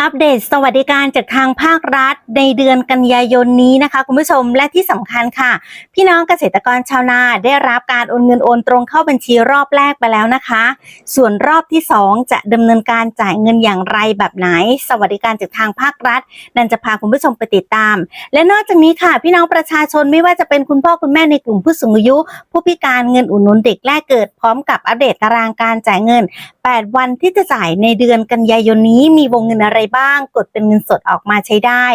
อัปเดตสวัสดิการจากทางภาครัฐในเดือนกันยายนนี้นะคะ คุณผู้ชมและที่สำคัญค่ะ พี่น้องเกษตรกรชาวนาได้รับการโอนเงินโอนตรงเข้าบัญชีรอบแรกไปแล้วนะคะ ส่วนรอบที่ 2 จะดำเนินการจ่ายเงินอย่างไรแบบไหน สวัสดิการจากทางภาครัฐ นันจะพาคุณผู้ชมไปติดตาม และนอกจากนี้ค่ะ พี่น้องประชาชนไม่ว่าจะเป็นคุณพ่อคุณแม่ในกลุ่มผู้สูงอายุ ผู้พิการเงินอุดหนุนเด็กแรกเกิดพร้อมกับอัปเดตตารางการจ่ายเงิน 8 วันที่จะจ่ายในเดือนกันยายนนี้มีวงเงินอะไรบ้าง กดเป็นเงินสดออกมาใช้ได้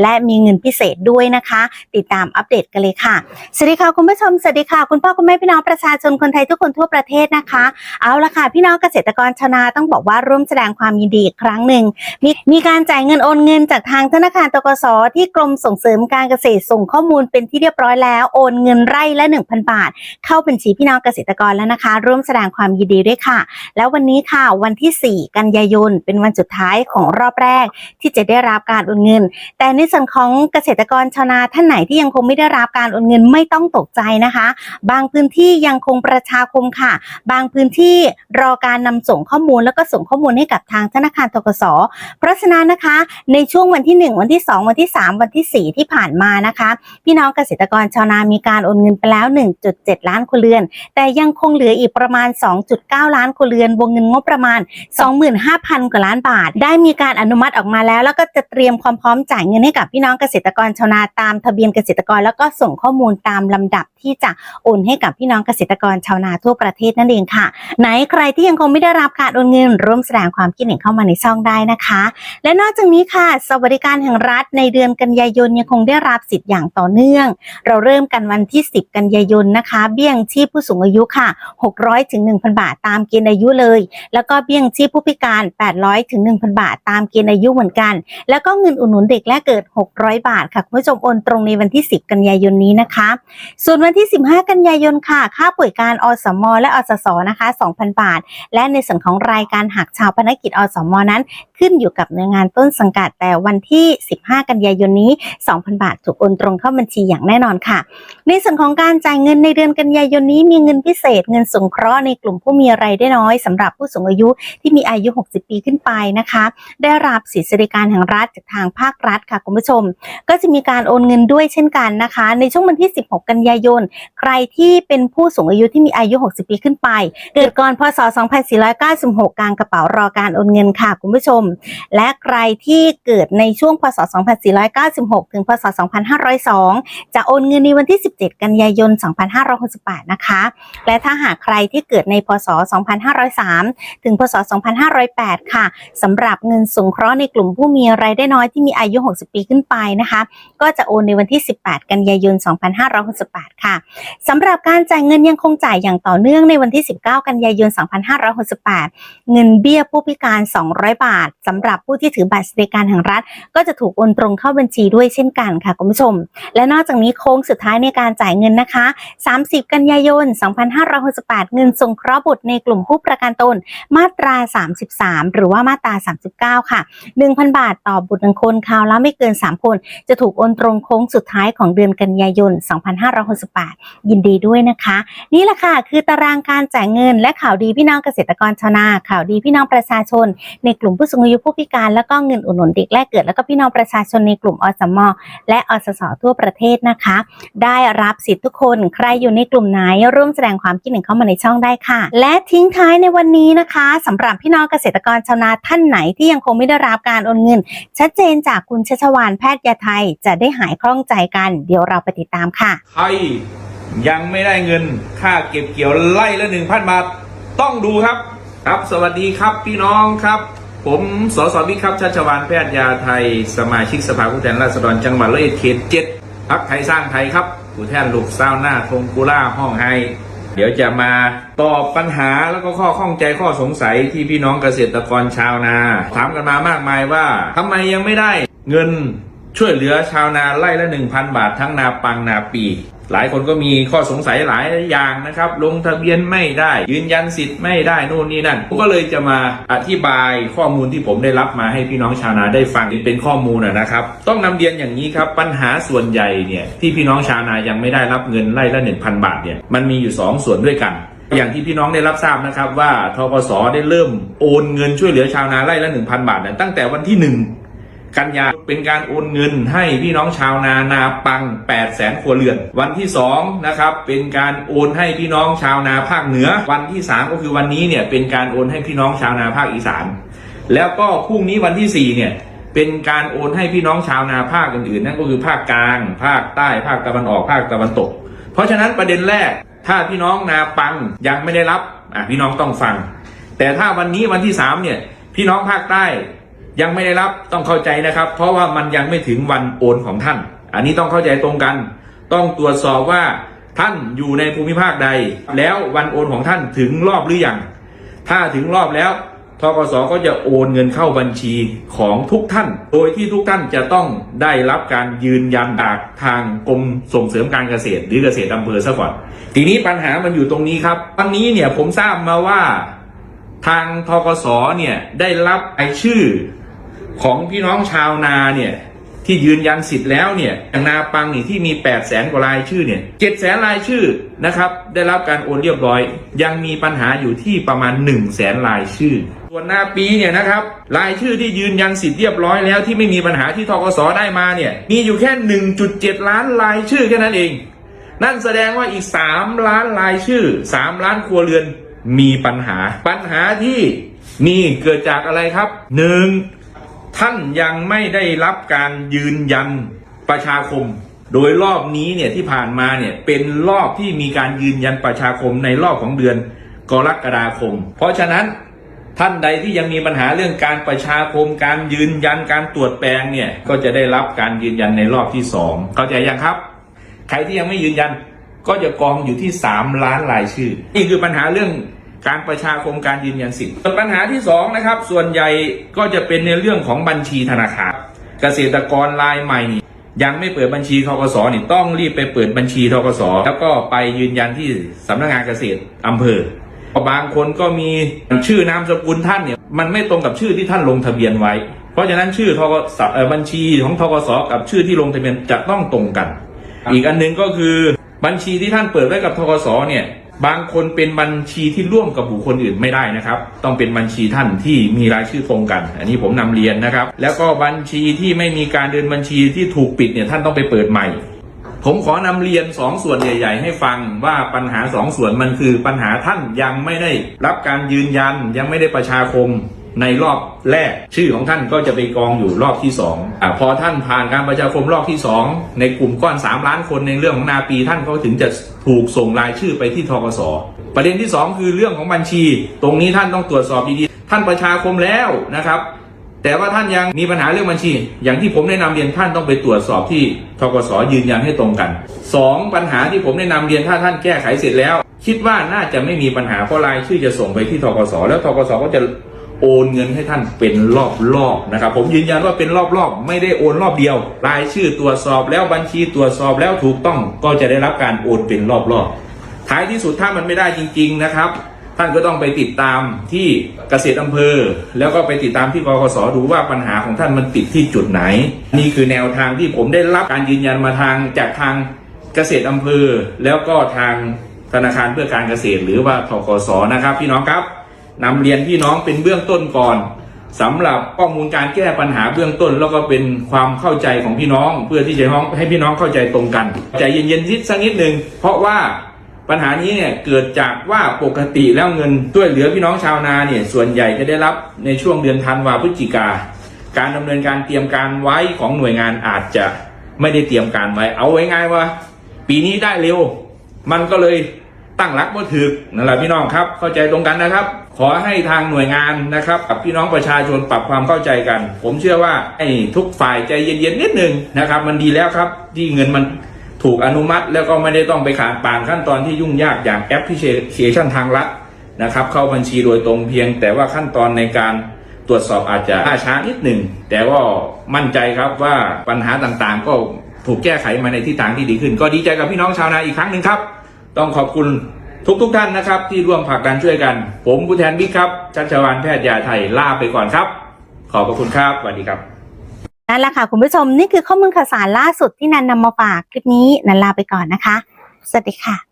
และมีเงินพิเศษด้วยนะคะ ติดตามอัปเดตกันเลยค่ะ สวัสดีค่ะคุณผู้ชม สวัสดีค่ะ คุณพ่อคุณแม่พี่น้องประชาชนคนไทยทุกคนทั่วประเทศนะคะ เอาละค่ะ พี่น้องเกษตรกรชาวนาต้องบอกว่าร่วมแสดงความยินดีอีกครั้งหนึ่งมีมีการจ่ายเงินโอนเงินจากทางธนาคารตกสที่กรมส่งเสริมการเกษตรส่งข้อมูลเป็นที่เรียบร้อยแล้วโอนเงินไร่ละ 1,000 บาท เข้าบัญชีพี่น้องเกษตรกรแล้วนะคะ ร่วมแสดงความยินดีด้วยค่ะ แล้ววันนี้ค่ะ วันที่ 4 กันยายน เป็นวันสุดท้ายของรอบแรกที่จะได้รับการโอนเงิน แต่ในส่วนของเกษตรกรชาวนาท่านไหนที่ยังคงไม่ได้รับการโอนเงินไม่ต้องตกใจนะคะ บางพื้นที่ยังคงประชาคมค่ะ บางพื้นที่รอการนำส่งข้อมูลแล้วก็ส่งข้อมูลให้กับทางธนาคารทกส เพราะฉะนั้นนะคะ ในช่วงวันที่ 1 วันที่ 2 วันที่ 3 วันที่ 4 ที่ผ่านมานะคะ พี่น้องเกษตรกรชาวนามีการโอนเงินไปแล้ว 1.7 ล้านครัวเรือน แต่ยังคงเหลืออีกประมาณ 2.9 ล้านครัวเรือนวงเงินงบประมาณ 25,000 กว่าล้านบาท ได้มีการอนุมัติออกมาแล้ว แล้วก็จะเตรียมความพร้อมจ่ายเงินให้กับพี่น้องเกษตรกรชาวนาตามทะเบียนเกษตรกร แล้วก็ส่งข้อมูลตามลำดับที่จะโอนให้กับพี่น้องเกษตรกรชาวนาทั่วประเทศนั่นเองค่ะ ไหนใครที่ยังคงไม่ได้รับการโอนเงินร่วมแสดงความคิดเห็นเข้ามาในช่องได้นะคะ และนอกจากนี้ค่ะ สวัสดิการแห่งรัฐในเดือนกันยายนยังคงได้รับสิทธิ์อย่างต่อเนื่อง เราเริ่มกันวันที่ 10 กันยายนนะคะ เบี้ยงชีพผู้สูงอายุค่ะ 600ถึง1,000 บาทตามเกณฑ์อายุเลยแล้วก็เบี้ยงชีพผู้พิการ 800ถึง1,000 บาท ตามเกณฑ์อายุเหมือนกัน แล้วก็เงินอุดหนุนเด็กแรกเกิด 600 บาทค่ะคุณผู้ชมโอนตรงในวันที่ 10 กันยายนนี้นะคะ ส่วนวันที่ 15 กันยายนค่ะ ค่าป่วยการอสมและอสสนะคะ 2,000 บาท และในส่วนของรายการหักชาวพนักกิจอสมนั้น ขึ้นอยู่กับหน่วยงานต้นสังกัดแต่วันที่ 15 กันยายนนี้ 2,000 บาทถูกโอนตรงเข้าบัญชีอย่างแน่นอนค่ะ ในส่วนของการจ่ายเงินในเดือนกันยายนนี้มีเงินพิเศษ เงินสงเคราะห์ในกลุ่มผู้มีรายได้น้อยสำหรับผู้สูงอายุที่มีอายุ 60 ปีขึ้นไปนะคะ ได้รับสิทธิสวัสดิการแห่งรัฐจากทางภาครัฐค่ะคุณผู้ชม ก็จะมีการโอนเงินด้วยเช่นกันนะคะ ในช่วงวันที่ 16 กันยายน ใครที่เป็นผู้สูงอายุที่มีอายุ 60 ปีขึ้นไป เกิดก่อนพศ 2496 กลางกระเป๋ารอการโอนเงินค่ะคุณผู้ชม และใครที่เกิดในช่วงพศ 2496 ถึงพศ 2502 จะโอนเงินในวันที่ 17 กันยายน 2568 นะคะ และถ้าหากใครที่เกิดในพศ 2503ถึงพศ 2508 ค่ะสำหรับเงินสงเคราะห์ในกลุ่มผู้มีรายได้น้อยที่มีอายุ 60 ปีขึ้นไปนะคะ ก็จะโอนในวันที่ 18 กันยายน 2568 ค่ะสำหรับการจ่ายเงินยังคงจ่ายอย่างต่อเนื่องในวันที่ 19 กันยายน 2568 เงินเบี้ยผู้พิการ 200 บาทสำหรับผู้ที่ถือบัตรสวัสดิการแห่งรัฐ ก็จะถูกโอนตรงเข้าบัญชีด้วยเช่นกันค่ะคุณผู้ชม และนอกจากนี้โค้งสุดท้ายในการจ่ายเงินนะคะ 30 กันยายน 2568 เงินสงเคราะห์บุตรในกลุ่มผู้ประกันตนมาตรา 33 หรือว่ามาตรา 39 ค่ะ 1,000 บาทต่อบุตรหนึ่งคนคราวละไม่เกิน 3 คน จะถูกโอนตรงโค้งสุดท้ายของเดือนกันยายน 2568 ยินดีด้วยนะคะ นี่แหละค่ะ คือตารางการจ่ายเงิน และข่าวดีพี่น้องเกษตรกรชาวนา ข่าวดีพี่น้องประชาชน ในกลุ่มผู้สูงอายุผู้พิการ แล้วก็เงินอุดหนุนเด็กแรกเกิด แล้วก็พี่น้องประชาชนในกลุ่มอสม และอสสทั่วประเทศนะคะ ได้รับสิทธิ์ทุกคน ใครอยู่ในกลุ่มไหนร่วมแสดงความคิดเห็นเข้ามาในช่องได้ค่ะ และทิ้งท้ายในวันนี้นะคะสำหรับพี่น้องเกษตรกรชาวนาท่านไหนที่ยังคงไม่ได้รับการโอนเงิน ชัดเจนจากคุณชัชวานแพทย์ยาไทยจะได้หายคล่องใจกัน เดี๋ยวเราไปติดตามค่ะใครยังไม่ได้เงินค่าเก็บเกี่ยวไล่ละหนึ่งพันบาทต้องดูครับ ครับสวัสดีครับพี่น้องครับ ผมสสวิครับชัชวานแพทย์ยาไทย สมาชิกสภาผู้แทนราษฎรจังหวัดร้อยเอ็ดเขตเจ็ดพักไทยสร้างไทยครับผู้แทนลูกสาวหน้าทงกุล่าห้องไฮ เดี๋ยวจะมาตอบปัญหาแล้วก็ข้อข้องใจข้อสงสัยที่พี่น้องเกษตรกรชาวนา ถามกันมามากมายว่าทำไมยังไม่ได้เงินช่วยเหลือชาวนาไร่ละ 1,000 บาททั้งนาปังนาปี หลายคนก็มีข้อสงสัยหลายอย่างนะครับ ลงทะเบียนไม่ได้ ยืนยันสิทธิ์ไม่ได้นู่นนี่นั่นผมก็เลยจะมาอธิบายข้อมูลที่ผมได้รับมาให้พี่น้องชาวนาได้ฟังเป็นข้อมูลนะครับ ต้องนำเรียนอย่างนี้ครับปัญหาส่วนใหญ่เนี่ยที่พี่น้องชาวนายังไม่ได้รับเงินไร่ละ1,000 บาทเนี่ยมันมีอยู่ 2 ส่วนด้วยกันอย่างที่พี่น้องได้รับทราบนะครับว่าทกสได้เริ่มโอนเงินช่วยเหลือชาวนาไร่ละ1,000 บาทเนี่ยตั้งแต่วันที่ 1 กันยาเป็นการโอนเงินให้พี่น้องชาวนานาปัง 8 0 0แสนครัวเรือน วันที่2นะครับเป็นการโอนให้พี่น้องชาวนาภาคเหนือ วันที่ 3 ก็คือวันนี้เนี่ยเป็นการโอนให้พี่น้องชาวนาภาคอีสาน แล้วก็พรุ่งนี้วันที่4เนี่ยเป็นการโอนให้พี่น้องชาวนาภาคอื่นๆนั่นก็คือภาคกลาง ภาคใต้ภาคตะวันออกภาคตะวันตก เพราะฉะนั้นประเด็นแรกถ้าพี่น้องนาปังยังไม่ได้รับอะพี่น้องต้องฟัง แต่ถ้าวันนี้วันที่3เนี่ยพี่น้องภาคใต้ ยังไม่ได้รับต้องเข้าใจนะครับ เพราะว่ามันยังไม่ถึงวันโอนของท่าน อันนี้ต้องเข้าใจตรงกัน ต้องตรวจสอบว่าท่านอยู่ในภูมิภาคใด แล้ววันโอนของท่านถึงรอบหรือยังถ้าถึงรอบแล้วทกสก็จะโอนเงินเข้าบัญชีของทุกท่าน โดยที่ทุกท่านจะต้องได้รับการยืนยันจากทางกรมส่งเสริมการเกษตร หรือเกษตรอำเภอซะก่อน ทีนี้ปัญหามันอยู่ตรงนี้ครับวันนี้เนี่ยผมทราบมาว่าทางทกสเนี่ยได้รับไอชื่อ ของพี่น้องชาวนาเนี่ยที่ยืนยันสิทธิ์แล้วเนี่ยอย่างนาปังนี่ที่มี8 0 0แสนกว่ารายชื่อเนี่ย7 0 0แสนรายชื่อนะครับได้รับการโอนเรียบร้อย ยังมีปัญหาอยู่ที่ประมาณ1 0 0 0 0แสนรายชื่อ ส่วนนาปีเนี่ยนะครับรายชื่อที่ยืนยันสิทธิ์เรียบร้อยแล้วที่ไม่มีปัญหาที่ทกสได้มาเนี่ยมีอยู่แค่ 1.7 ล้านรายชื่อแค่นั้นเอง นั่นแสดงว่าอีก 3 ล้านรายชื่อ 3 ล้านครัวเรือนมีปัญหา ปัญหาที่มีเกิดจากอะไรครับหนึ่ง ท่านยังไม่ได้รับการยืนยันประชาคม โดยรอบนี้เนี่ยที่ผ่านมาเนี่ยเป็นรอบที่มีการยืนยันประชาคมในรอบของเดือนกรกฎาคม เพราะฉะนั้นท่านใดที่ยังมีปัญหาเรื่องการประชาคมการยืนยันการตรวจแปลงเนี่ยก็จะได้รับการยืนยันในรอบที่สองเข้าใจยังครับ ใครที่ยังไม่ยืนยันก็จะกองอยู่ที่ 3 ล้านรายชื่อ นี่คือปัญหาเรื่อง การประชาคมการยืนยันสิทธิ์ปัญหาที่สองนะครับส่วนใหญ่ก็จะเป็นในเรื่องของบัญชีธนาคาร เกษตรกรรายใหม่นี่ยังไม่เปิดบัญชีทกสนี่ต้องรีบไปเปิดบัญชีทกสแล้วก็ไปยืนยันที่สำนักงานเกษตรอำเภอบางคนก็มีชื่อนามสกุลท่านเนี่ยมันไม่ตรงกับชื่อที่ท่านลงทะเบียนไว้ เพราะฉะนั้นชื่อทกสเอ่อบัญชีของทกสกับชื่อที่ลงทะเบียนจะต้องตรงกัน อีกอันหนึ่งก็คือบัญชีที่ท่านเปิดไว้กับทกสเนี่ย บางคนเป็นบัญชีที่ร่วมกับบุคคลอื่นไม่ได้นะครับ ต้องเป็นบัญชีท่านที่มีรายชื่อตรงกัน อันนี้ผมนำเรียนนะครับ แล้วก็บัญชีที่ไม่มีการเดินบัญชีที่ถูกปิดเนี่ยท่านต้องไปเปิดใหม่ ผมขอนำเรียนสองส่วนใหญ่ ๆ ให้ฟังว่าปัญหาสองส่วนมันคือปัญหาท่านยังไม่ได้รับการยืนยันยังไม่ได้ประชาคม ในรอบแรกชื่อของท่านก็จะไปกองอยู่รอบที่สองอพอท่านผ่านการประชาคมรอบที่สองในกลุ่มก้อน 3 ล้านคนในเรื่องของนาปี ท่านก็ถึงจะถูกส่งรายชื่อไปที่ทกสประเด็นที่สองคือเรื่องของบัญชี ตรงนี้ท่านต้องตรวจสอบดีๆท่านประชาคมแล้วนะครับแต่ว่าท่านยังมีปัญหาเรื่องบัญชี อย่างที่ผมแนะนำเรียนท่านต้องไปตรวจสอบที่ทกสยืนยันให้ตรงกันสองปัญหาที่ผมแนะนำเรียนถ้าท่านแก้ไขเสร็จแล้ว คิดว่าน่าจะไม่มีปัญหาเพราะรายชื่อจะส่งไปที่ทกสแล้วทกสก็จะ โอนเงินให้ท่านเป็นรอบๆนะครับ ผมยืนยันว่าเป็นรอบๆไม่ได้โอนรอบเดียว รายชื่อตรวจสอบแล้วบัญชีตรวจสอบแล้วถูกต้องก็จะได้รับการโอนเป็นรอบๆท้ายที่สุดถ้ามันไม่ได้จริง ๆนะครับ ท่านก็ต้องไปติดตามที่เกษตรอำเภอ แล้วก็ไปติดตามที่กกสดูว่าปัญหาของท่านมันติดที่จุดไหน นี่คือแนวทางที่ผมได้รับการยืนยันมาทางจากทางเกษตรอำเภอ แล้วก็ทางธนาคารเพื่อการเกษตรหรือว่าทกสนะครับพี่น้องครับ นำเรียนพี่น้องเป็นเบื้องต้นก่อนสำหรับข้อมูลการแก้ปัญหาเบื้องต้น แล้วก็เป็นความเข้าใจของพี่น้อง เพื่อที่จะให้พี่น้องเข้าใจตรงกันใจเย็นๆนิดสักนิดหนึ่งเพราะว่าปัญหานี้เนี่ยเกิดจากว่าปกติแล้วเงินช่วยเหลือพี่น้องชาวนาเนี่ยส่วนใหญ่จะได้รับในช่วงเดือนธันวาพฤศจิกา การดำเนินการเตรียมการไว้ของหน่วยงานอาจจะไม่ได้เตรียมการไว้ เอาไว้ง่ายว่า ปีนี้ได้เร็ว มันก็เลยตั้งรักบ่ถึกนั่นแหละพี่น้องครับ เข้าใจตรงกันนะครับ ขอให้ทางหน่วยงานนะครับกับพี่น้องประชาชนปรับความเข้าใจกัน ผมเชื่อว่าไอ้ทุกฝ่ายใจเย็นๆนิดนึงนะครับมันดีแล้วครับที่เงินมันถูกอนุมัติแล้วก็ไม่ได้ต้องไปขานป่านขั้นตอนที่ยุ่งยากอย่างแอปพลิเคชันทางลัดนะครับ เข้าบัญชีโดยตรงเพียง แต่ว่าขั้นตอนในการตรวจสอบอาจจะล่าช้านิดหนึ่งแต่ว่ามั่นใจครับว่าปัญหาต่างๆ ก็ถูกแก้ไขมาในทิศทางที่ดีขึ้น ก็ดีใจกับพี่น้องชาวนาอีกครั้งหนึ่งครับ ต้องขอบคุณ ทุกๆทท่านนะครับที่ร่วมผลักดันช่วยกัน ผมผู้แทนบิ๊กครับชัชวานแพทย์ยาไทยลาไปก่อนครับ ขอบพระคุณครับสวัสดีครับนั่นแหละค่ะคุณผู้ชมนี่คือข้อมูลข่าวสารล่าสุดที่นันนำมาฝากคลิปนี้นันลาไปก่อนนะคะ สวัสดีค่ะ